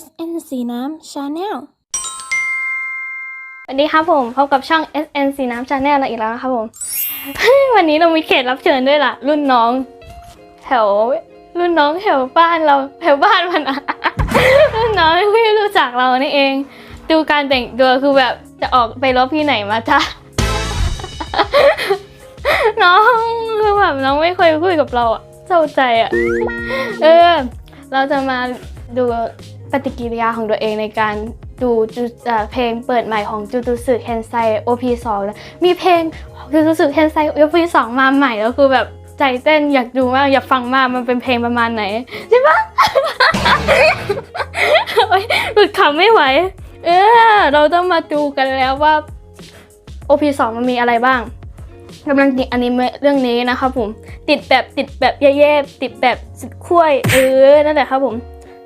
SNC น้ำ Channel สวัสดีครับผมพบกับช่อง SN สีน้ำ Channel อีกแล้วนะครับผม วันนี้เรามีเขตรับเชิญด้วยล่ะ รุ่นน้อง แถว รุ่นน้องแถวบ้านเราแถวบ้านมันอะรุ่นน้องไม่รู้จักเรานี่เอง ดูการแต่งตัวคือแบบจะออกไปรบที่ไหนมาจ้ะน้องคือแบบน้องไม่เคยคุยกับเราอะเศร้าใจอะเออ เราจะมาดู ปฏิกิริยาของตัวเองในการดูจูเพลงเปิดใหม่ของจูจูสึเคนไซ OP2 แล้วมีเพลงจูจูสึเคนไซ OP2 มาใหม่แล้วคือแบบใจเต้นอยากดูมากอยากฟังมากมันเป็นเพลงประมาณไหนใช่ปะโอ๊ยหลุดขำไม่ไหว เออเราต้องมาดูกันแล้วว่า OP2 มันมีอะไรบ้างกำลังติดอนิเมะเรื่องนี้นะครับผม ติดแบบติดแบบแย่ๆติดแบบสุดขั้วเออนั่นแหละครับผม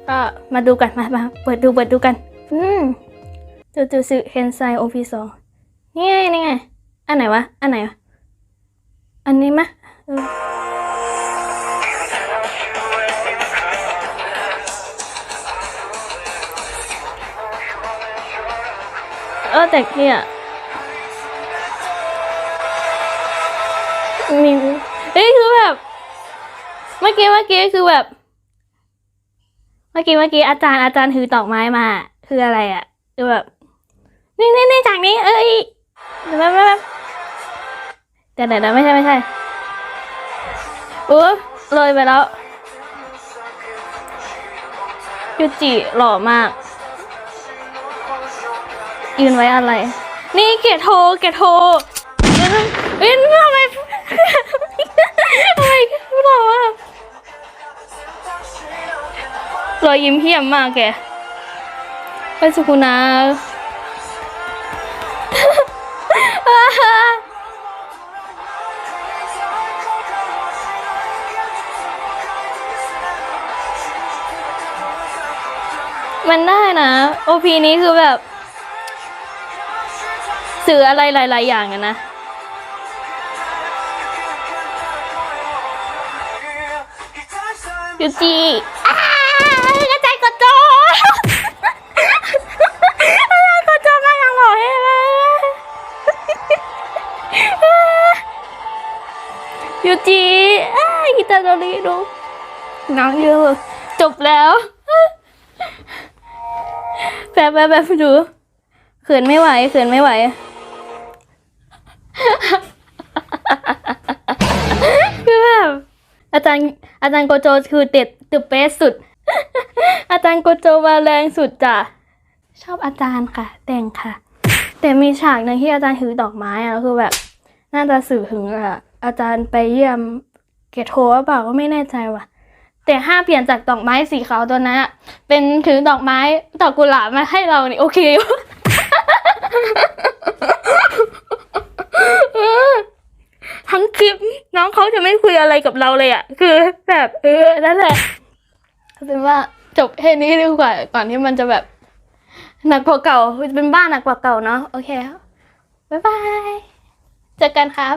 ก็มาดูกันมามาเปิดดูเปิดดูกัน อืมจูจูสึเคนไซโอพีสองนี่ไงนี่ไง อันไหนวะ อันไหนวะ อันนี้มะเออเออแต่เนี่ยมีเฮ้ยคือแบบ เมื่อกี้เมื่อกี้คือแบบ มื่อกี้เมื่อกี้อาจารย์อาจารย์ถือดอกไม้มา คืออะไรอะ่ะคือแบบนี่นี่นี่จากนี้ เอ้ยเดี๋ยวแป๊บแป๊บแป๊บเดี๋ยวเดี๋ยวไม่ใช่ไม่ใช่อู้เลยไปแล้วยูจิหล่อมาก ยืนไว้อะไร นี่เกดโทเกดโทเอ้ยทำไม รอยยิ้มเพียมมากแกไปสุกุนามันได้นะโอพีนี้คือแบบสื่ออะไรหลาย ๆ อย่างอะนะ ยูจี ยูจีอ้ากีตาร์โดรีดูน้องเยอะจบแล้วแบบแบบแบบดูเขินไม่ไหวเขินไม่ไหวคือแบบอาจารย์อาจารย์โกโจคือเด็ดตึบเป๊ะสุด อาจารย์โกโจมาแรงสุดจ้ะชอบอาจารย์ค่ะ แต่งค่ะ แต่มีฉากหนึ่งที่อาจารย์ถือดอกไม้อะแล้วคือแบบ น่าจะสื่อถึงอะ อาจารย์ไปเยี่ยมเกตโทหรือเปล่าก็ไม่แน่ใจว่ะ แต่ห้ามเปลี่ยนจากดอกไม้สีขาวตัวนั้นอะเป็นถือดอกไม้ดอกกุหลาบมาให้เรานี่โอเคอยู่ทั้งคลิปน้องเขาจะไม่คุยอะไรกับเราเลยอะคือ แบบเออนั่นแหละเอาเป็นว่าจบแค่นี้ดีกว่าก่อนที่มันจะแบบหนักกว่าเก่าเป็นบ้านหนักกว่าเก่าเนาะโอเคครับบ๊ายบาย เจอกันครับ